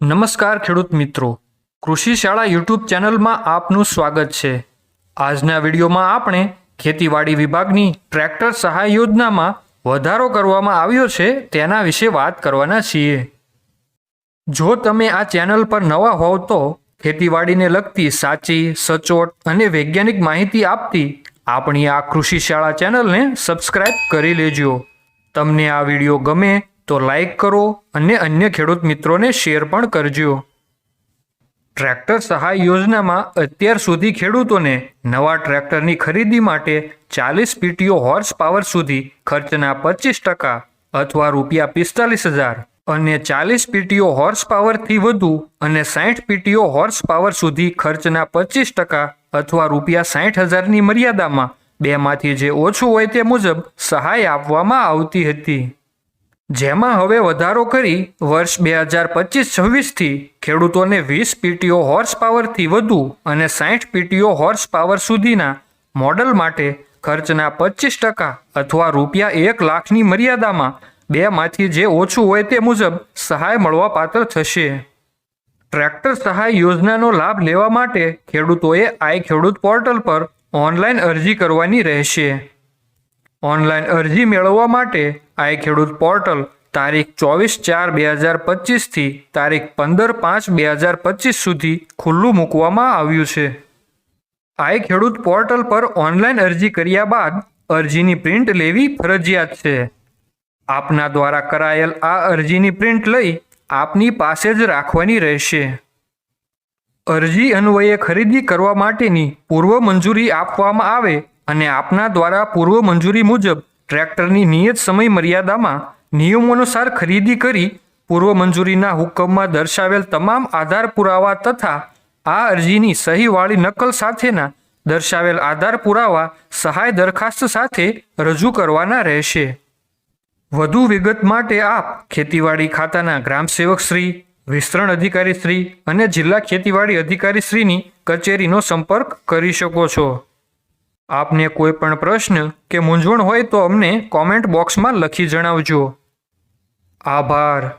નમસ્કાર ખેડૂત મિત્રો. કૃષિ શાળા યુટ્યુબ ચેનલમાં આપનું સ્વાગત છે. આજના વિડીયોમાં આપણે ખેતીવાડી વિભાગની ટ્રેક્ટર સહાય યોજનામાં વધારો કરવામાં આવ્યો છે તેના વિશે વાત કરવાના છીએ. જો તમે આ ચેનલ પર નવા હોવ તો ખેતીવાડીને લગતી સાચી, સચોટ અને વૈજ્ઞાનિક માહિતી આપતી આપણી આ કૃષિ શાળા ચેનલને સબસ્ક્રાઇબ કરી લેજો. તમને આ વીડિયો ગમે તો લાઈક કરો અને અન્ય ખેડૂત મિત્રોને શેર પણ કરજો. ટ્રેક્ટર સહાય યોજનામાં અત્યાર સુધી ખેડૂતોને નવા ટ્રેક્ટરની ખરીદી માટે ચાલીસ પીટીઓ હોર્સ પાવર સુધી ખર્ચના પચીસ ટકા અથવા રૂપિયા પિસ્તાલીસ હજાર અને ચાલીસ પીટીઓ હોર્સ પાવરથી વધુ અને સાઠ પીટીઓ હોર્સ પાવર સુધી ખર્ચના પચીસ ટકા અથવા રૂપિયા સાઠ હજારની મર્યાદામાં બેમાંથી જે ઓછું હોય તે મુજબ સહાય આપવામાં આવતી હતી. જેમાં હવે વધારો કરી વર્ષ બે હજાર પચીસ છવ્વીસથી ખેડૂતોને વીસ પીટીઓ હોર્સ પાવરથી વધુ અને સાઠ પીટીઓ હોર્સ પાવર સુધીના મોડલ માટે ખર્ચના પચીસ ટકા અથવા રૂપિયા એક લાખની મર્યાદામાં બેમાંથી જે ઓછું હોય તે મુજબ સહાય મળવા પાત્ર થશે. ટ્રેક્ટર સહાય યોજનાનો લાભ લેવા માટે ખેડૂતોએ આઈ ખેડૂત પોર્ટલ પર ઓનલાઈન અરજી કરવાની રહેશે. ઓનલાઈન અરજી મેળવવા માટે આઈ ખેડૂત પોર્ટલ તારીખ ચોવીસ ચાર બે હજાર પચીસથી તારીખ પંદર પાંચ બે હજાર પચીસ સુધી ખુલ્લું મૂકવામાં આવ્યું છે. આઈ ખેડૂત પોર્ટલ પર ઓનલાઈન અરજી કર્યા બાદ અરજીની પ્રિન્ટ લેવી ફરજિયાત છે. આપના દ્વારા કરાયેલ આ અરજીની પ્રિન્ટ લઈ આપની પાસે જ રાખવાની રહેશે. અરજી અન્વયે ખરીદી કરવા માટેની પૂર્વ મંજૂરી આપવામાં આવે અને આપના દ્વારા પૂર્વ મંજૂરી મુજબ ટ્રેક્ટરની નિયત સમય મર્યાદામાં નિયમોનુસાર ખરીદી કરી પૂર્વ મંજૂરીના હુકમમાં દર્શાવેલ તમામ આધાર પુરાવા તથા આ અરજીની સહીવાળી નકલ સાથેના દર્શાવેલ આધાર પુરાવા સહાય દરખાસ્ત સાથે રજૂ કરવાના રહેશે. વધુ વિગત માટે આપ ખેતીવાડી ખાતાના ગ્રામસેવકશ્રી શ્રી, વિસ્તરણ અધિકારી શ્રી અને જિલ્લા ખેતીવાડી અધિકારી શ્રીની કચેરીનો સંપર્ક કરી શકો છો. આપને કોઈ પણ પ્રશ્ન કે મૂંઝવણ હોય તો અમને કોમેન્ટ બોક્સમાં લખી જણાવજો. આભાર.